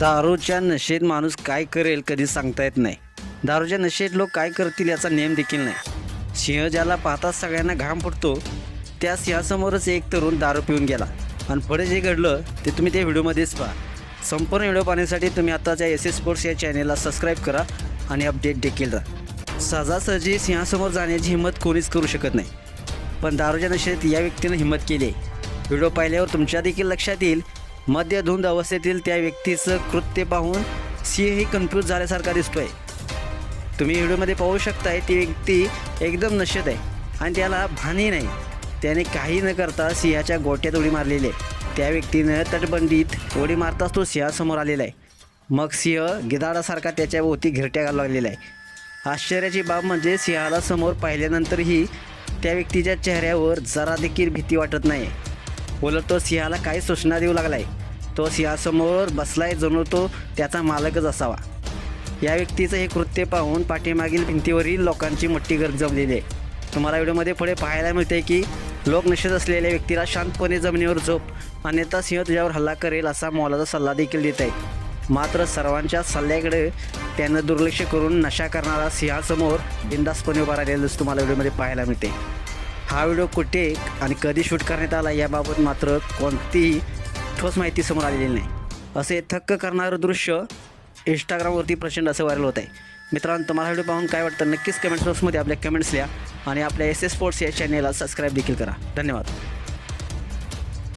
दारूच्या नशेत माणूस काय करेल कधी सांगता येत नाही. दारूच्या नशेत लोक काय करतील याचा नेम देखील नाही. सिंह ज्याला पाहताच सगळ्यांना घाम फुटतो त्या सिंहासमोरच एक तरुण दारू पिऊन गेला. आणि पुढे जे घडलं ते तुम्ही त्या व्हिडिओमध्येच पहा. संपूर्ण व्हिडिओ पाहण्यासाठी तुम्ही आताच्या एस एस स्पोर्ट्स या चॅनेलला सबस्क्राईब करा आणि अपडेट देखील राहा. सहजासहजी सिंहासमोर जाण्याची हिंमत कोणीच करू शकत नाही. पण दारूच्या नशेत या व्यक्तीनं हिंमत केली आहे. व्हिडिओ पाहिल्यावर तुमच्या देखील लक्षात येईल मद्यधुंद अवस्थेतील त्या व्यक्तीचं कृत्य पाहून सिंहही कन्फ्यूज झाल्यासारखा दिसतोय. तुम्ही व्हिडिओमध्ये पाहू शकताय ती व्यक्ती एकदम नशेत आहे आणि त्याला भानही नाही. त्याने काही न करता सिंहाच्या गोट्यात उडी मारलेली आहे. त्या व्यक्तीनं तटबंदीत उडी मारताच तो सिंहासमोर आलेला आहे. मग सिंह गिदाडासारखा त्याच्या भोवती घिरट्या घालू लागलेला आहे. आश्चर्याची बाब म्हणजे सिंहाला समोर पाहिल्यानंतरही त्या व्यक्तीच्या चेहऱ्यावर जरा देखील भीती वाटत नाही उलट तो सिंहाला काही सूचना देऊ लागलाय. तो सिंहासमोर बसलाय जणू तो त्याचा मालकच असावा. या व्यक्तीचं हे कृत्य पाहून पाठीमागील भिंतीवरील लोकांची मोठी गर्द जमलेली आहे. तुम्हाला व्हिडिओमध्ये पुढे पाहायला मिळते की लोक नशेत असलेल्या व्यक्तीला शांतपणे जमिनीवर झोप अन्यथा सिंह तुझ्यावर हल्ला करेल असा मोलाचा सल्ला देखील देत आहे. मात्र सर्वांच्या सल्ल्याकडे त्यानं दुर्लक्ष करून नशा करणारा सिंहासमोर बिंदासपणे उभा राहिलेलं तुम्हाला व्हिडिओमध्ये पाहायला मिळते हा व्हिडिओ कुठे आणि कधी शूट करण्यात आला याबाबत मात्र कोणतीही ठोस माहिती समोर आलेली नाही. असे थक्क करणारं दृश्य इंस्टाग्रामवरती प्रचंड असं व्हायरल होत आहे मित्रांनो तुम्हाला व्हिडिओ पाहून काय वाटतं? नक्कीच कमेंट बॉक्समध्ये आपल्या कमेंट्स लिहा आणि आपल्या एस एस स्पोर्ट्स या चॅनेलला सबस्क्राईब देखील करा. धन्यवाद.